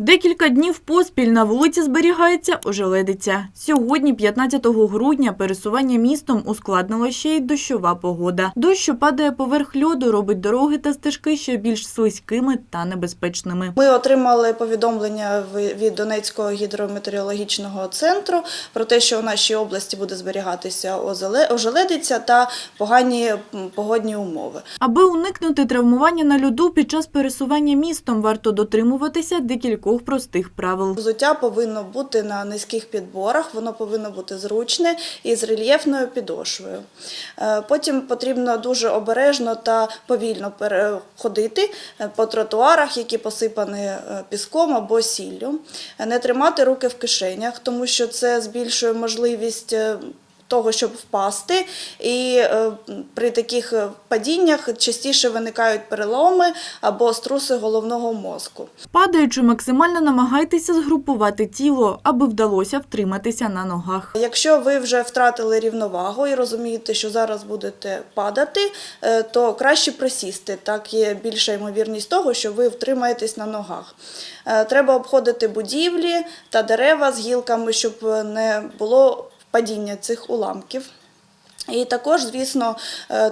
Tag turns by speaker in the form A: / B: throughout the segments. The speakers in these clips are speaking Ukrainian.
A: Декілька днів поспіль на вулиці зберігається ожеледиця. Сьогодні, 15 грудня, пересування містом ускладнила ще й дощова погода. Дощ, що падає поверх льоду, робить дороги та стежки ще більш слизькими та небезпечними.
B: Ми отримали повідомлення від Донецького гідрометеорологічного центру про те, що у нашій області буде зберігатися ожеледиця та погані погодні умови.
A: Аби уникнути травмування на льоду під час пересування містом, варто дотримуватися декількох простих правил.
B: Взуття повинно бути на низьких підборах, воно повинно бути зручне і з рельєфною підошвою. Е, Потім потрібно дуже обережно та повільно переходити е, по тротуарах, які посипані е, піском або сіллю. Не тримати руки в кишенях, тому що це збільшує можливість. Того, щоб впасти, і е, при таких е, падіннях частіше виникають переломи або струси головного мозку.
A: Падаючи, максимально намагайтеся згрупувати тіло, аби вдалося втриматися на ногах.
B: Якщо ви вже втратили рівновагу і розумієте, що зараз будете падати, е, то краще присісти. Так є більша ймовірність того, що ви втримаєтесь на ногах. Треба обходити будівлі та дерева з гілками, щоб не було падіння цих уламків. І також, звісно, е,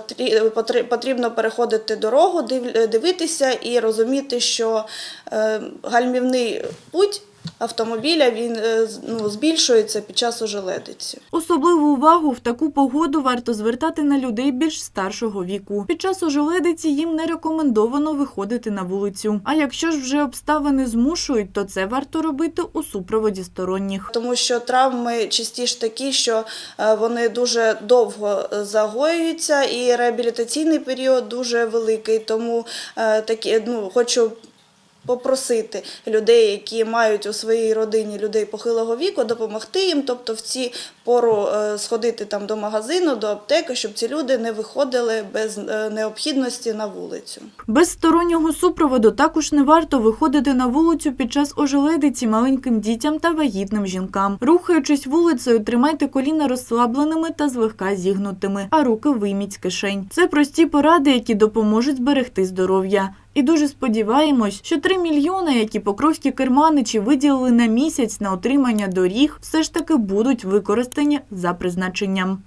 B: потри- потрібно переходити дорогу, дивитися і розуміти, що е, гальмівний путь автомобіля він е, ну, збільшується під час ожеледиці.
A: Особливу увагу в таку погоду варто звертати на людей більш старшого віку. Під час ожеледиці їм не рекомендовано виходити на вулицю. А якщо ж вже обставини змушують, то це варто робити у супроводі сторонніх.
B: Тому що травми частіше такі, що е, вони дуже довго е, загоюються, і реабілітаційний період дуже великий. Тому такі, ну, хочу попросити людей, які мають у своїй родині людей похилого віку, допомогти їм, тобто в ці пору е, сходити там до магазину, до аптеки, щоб ці люди не виходили без е, необхідності на вулицю.
A: Без стороннього супроводу також не варто виходити на вулицю під час ожеледиці маленьким дітям та вагітним жінкам. Рухаючись вулицею, тримайте коліна розслабленими та злегка зігнутими, а руки вийміть з кишень. Це прості поради, які допоможуть зберегти здоров'я. І дуже сподіваємось, що 3 мільйони, які покровські керманичі виділили на місяць на отримання доріг, все ж таки будуть використані за призначенням.